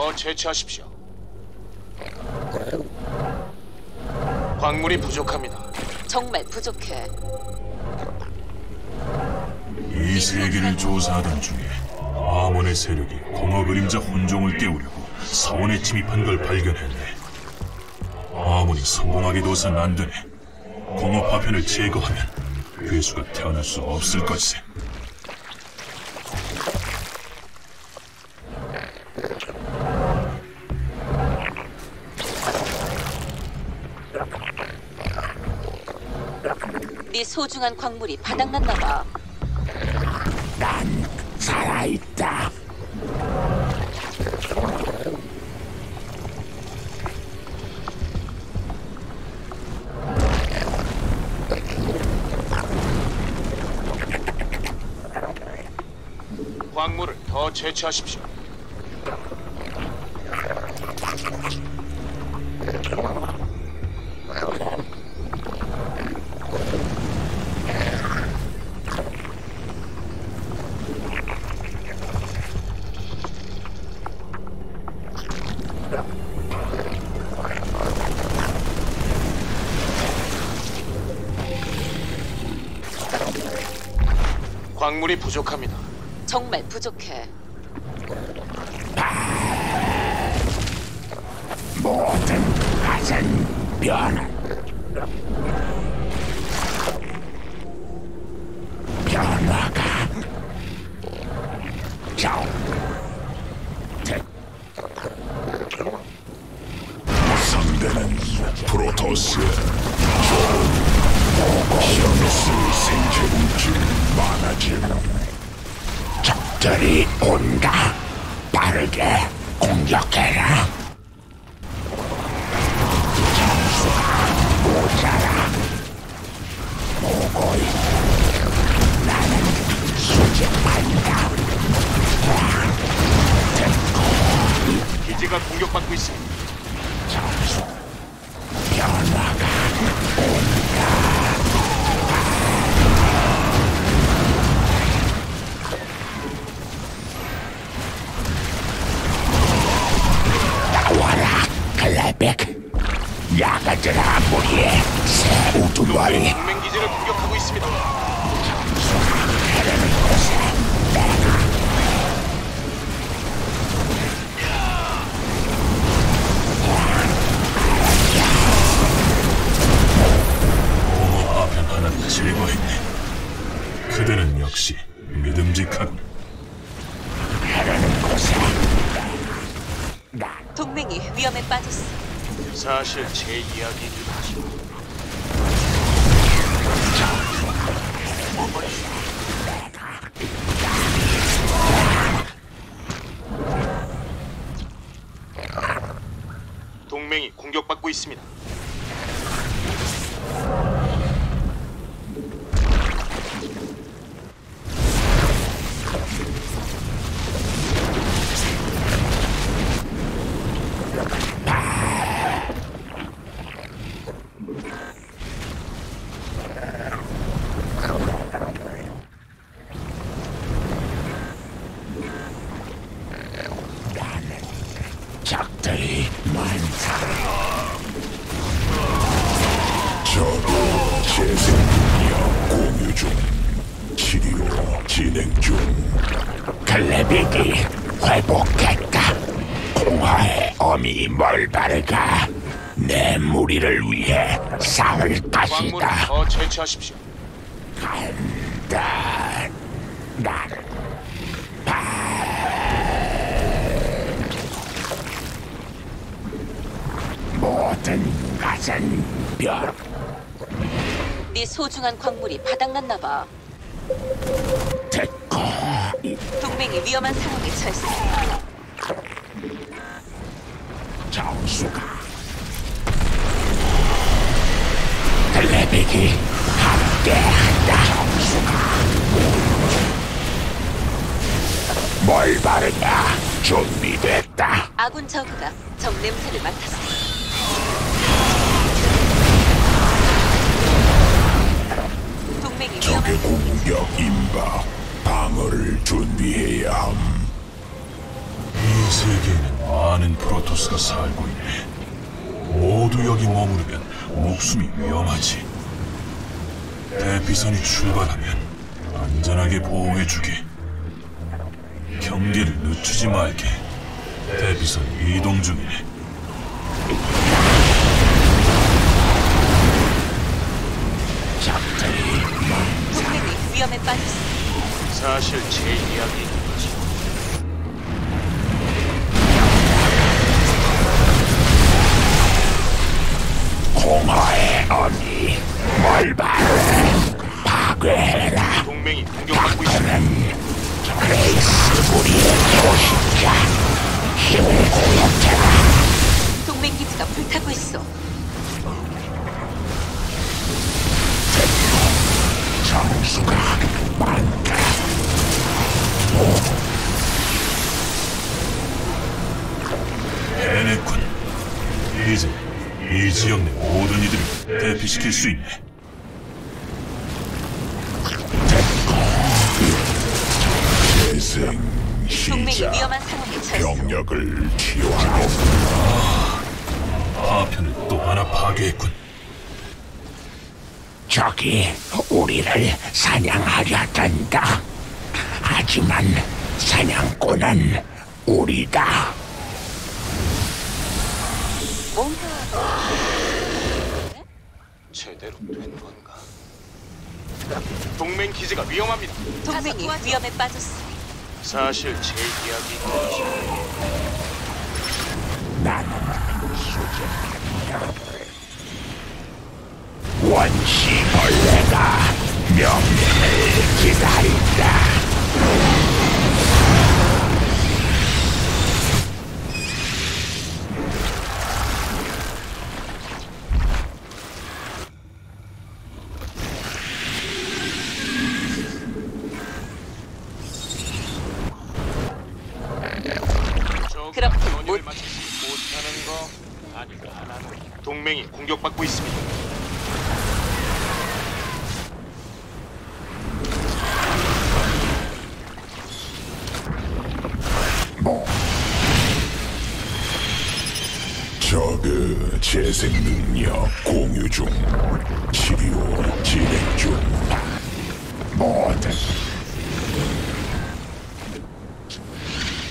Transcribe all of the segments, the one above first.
더 채취하십시오. 광물이 부족합니다. 정말 부족해. 이 세계를 조사하던 중에 아몬의 세력이 공허 그림자 혼종을 깨우려고 사원에 침입한 걸 발견했네. 아몬이 성공하게 둬선 안 되네. 공허 파편을 제거하면 괴수가 태어날 수 없을 것이세. 네 소중한 광물이 바닥났나 봐. 난 살아있다. 광물을 더 채취하십시오. 광물이 부족합니다. 정말 부족해. 모든 것은 변한 변화가 정 기지가 공격받고 있습니다. 정수 변화가 온다 나와라 클레백 야가들아 무리에 새 우두머리 사실 제 이야기이기도 하죠. 동맹이 공격받고 있습니다. 재생능력 공유 중. 치료 진행 중. 클레빅이 회복했다. 공화의 어미 멀바르가 내 무리를 위해 싸울 광물을 것이다. 더 채취하십시오. 간다. 나는 모든 것은 별 네 소중한 광물이 바닥났나 봐. 이 동맹이 위험한 상황에 처했어. 정수가 클레빅이 함께한다 정수가 뭘 바르냐 준비됐다 아군 저그가 적 냄새를 맡았어. 동맹이 적의 공격 임박 방어를 준비해야 함 이 세계에는 많은 프로토스가 살고 있네. 모두 여기 머무르면 목숨이 위험하지. 대피선이 출발하면 안전하게 보호해주게. 경계를 늦추지 말게. 대피선 이동 중이네. 동맹이 위험에 빠졌어. 사실 제 이야기인 거지. 공허의 어미 멀바를 파괴해라 동맹이 공격받고 있습니다. 그레이스 우리의 초신자 힘을 고역해라 동맹 기지가 불타고 있어. 정수가 많다 해냈군. 이제 이 지역 내 모든 이들을 대피시킬 수 있네. 재생 동맹이 시작 위험한 상황에 처했어. 병력을 치유하고 파편을 또 하나 파괴했군. 적이 우리를 사냥하려 든다 하지만 사냥꾼은 우리다 뭔가 제대로 된 건가? 동맹 기지가 위험합니다. 동맹이 위험에 빠졌어. 사실 제 이야기인 거지. 나는 수정한다 원시벌레가 명령을 기다린다 못- 맞추지 못하는 거 하나는 동맹이 공격받고 있습니다. 치료 진행 중 모든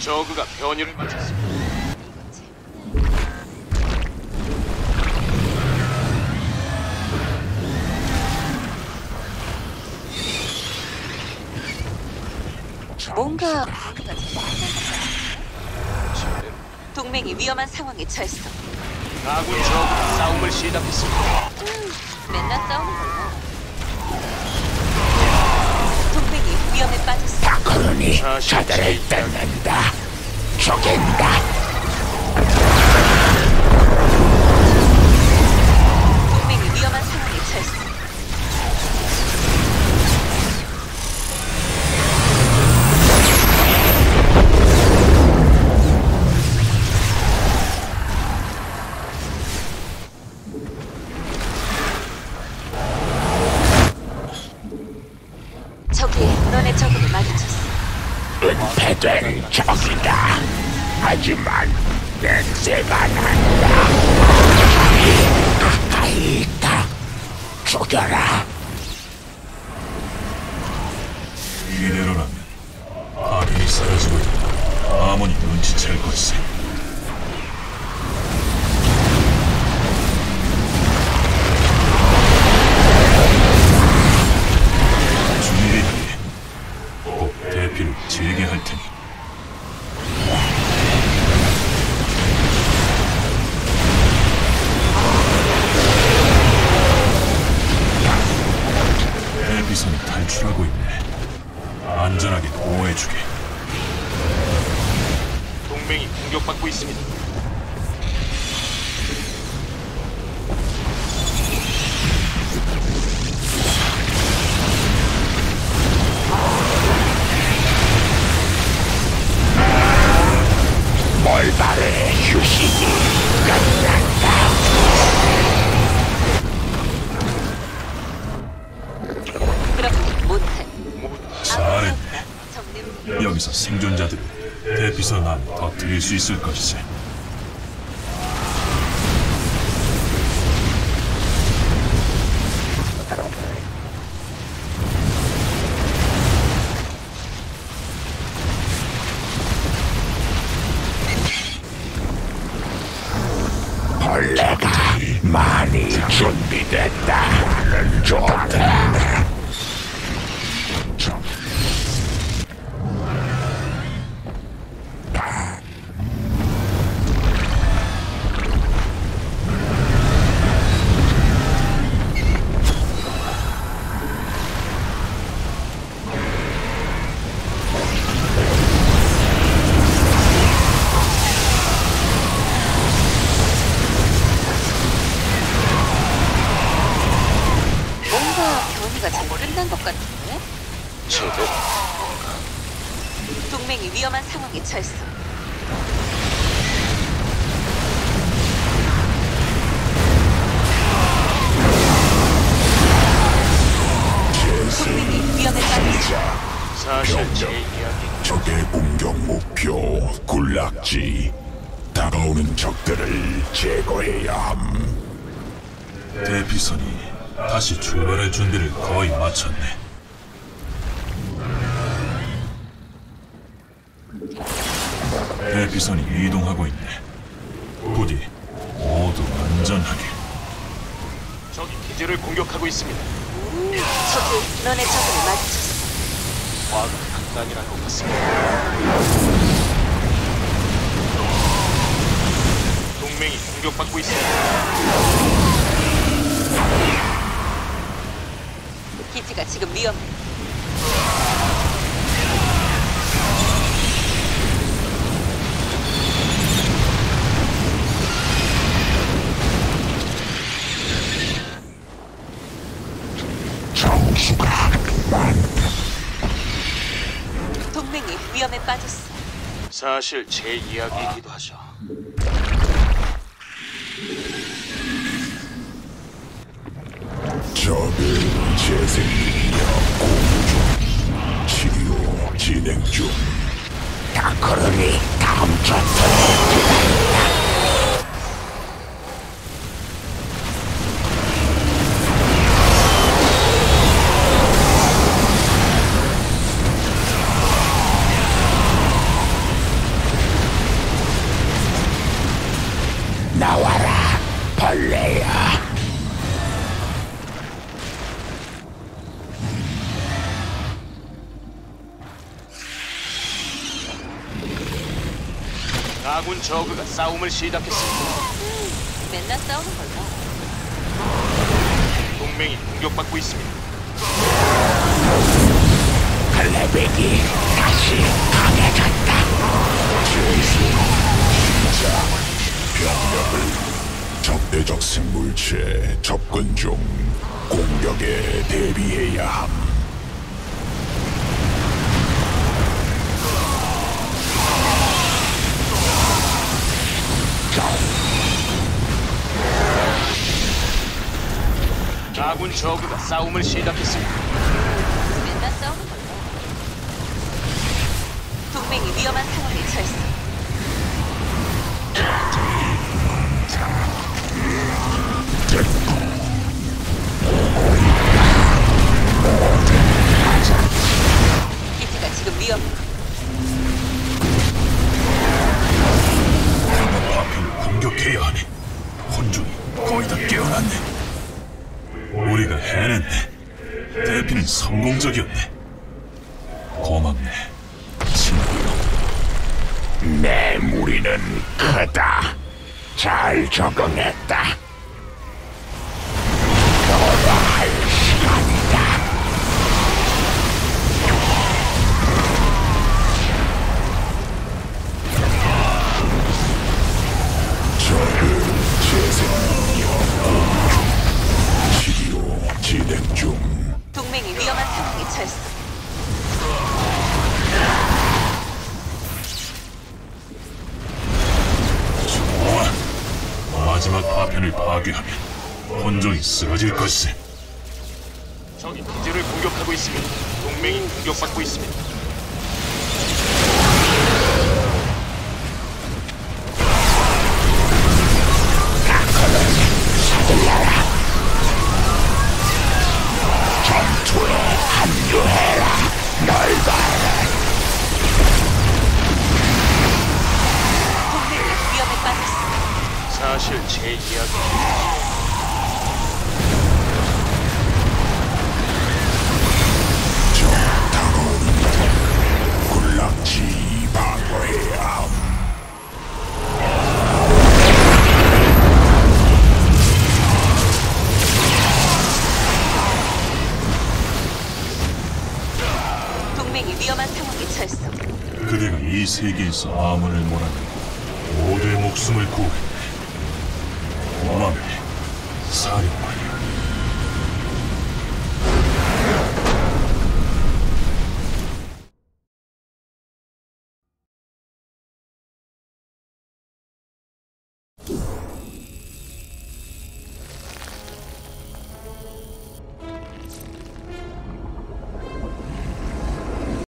저그가 변이를 맞췄습니다. 뭔가 동맹이 위험한 상황에 처했어. 아군 저그가 싸움을 시작했습니다. 맨날 싸우는 걸로. 동맹이 위험에 빠졌어. 다크론이 사실 저들을 뜯는다 죽인다 너네 적으로 마주쳤어. 은폐된 적이다 하지만 냄새가 난다 가까이 있다 죽여라 이대로라면 파편이 사라지고 있다. 아무니 눈치챌 걸세. 재 멀바르의 휴식이 끝났다 그렇게 못해. 뭐 잘했네. 정냄 여기서 생존자들을 대피선 안에 더 드릴 수 있을 것이지. 벌레가 많이 변이가 잘 끝난 것 같은데? 제대로. 동맹이 위험한 상황에 처했어. 동맹이 위험에 빠졌어. 사실 제 이야기. 적의 공격 목표 군락지. 다가오는 적들을 제거해야 함. 대피선이 다시 출발할 준비를 거의 마쳤네. 대피선이 이동하고 있네. 부디 모두 안전하게. 적이 기지를 공격하고 있습니다. 저기 너네 적을 마주쳤어. 과학 강단이란 것 같습니다. 동맹이 공격받고 있습니다. 기지가 지금 위험해. 동맹이 위험에 빠졌어. 사실 제 이야기이기도 하죠. 적의 재생능력 공유 중 치료 진행 중. 다크론이 다음 전투에 나와라 아군 저그가 싸움을 시작했습니다. 맨날 싸우는 걸로. 동맹이 공격받고 있습니다. 갈래백이 다시 강해졌다. 죄수, 자, 병력을 적대적 생물체 접근 중 공격에 대비해야 함. 저그가 싸움을 시작했습니다. 맨날 싸우는 걸로. 동맹이 위험한 상황에 처했어. 기지가 지금 위험해. 파편을 공격해야 하네. 혼종이 거의 다 깨어났네. 우리가 해냈네. 대피는 성공적이었네. 고맙네. 친구요. 내 무리는 크다. 잘 적응했다. 돌아 파편을 파괴하면 혼종이 쓰러질 것이지. 적이 기지를 공격하고 있습니다. 동맹이 공격받고 있습니다. 상황에 처했어. 그대가 이 세계에서 아문을 몰아내고 모두의 목숨을 구했 네. 고맙네, 사령관.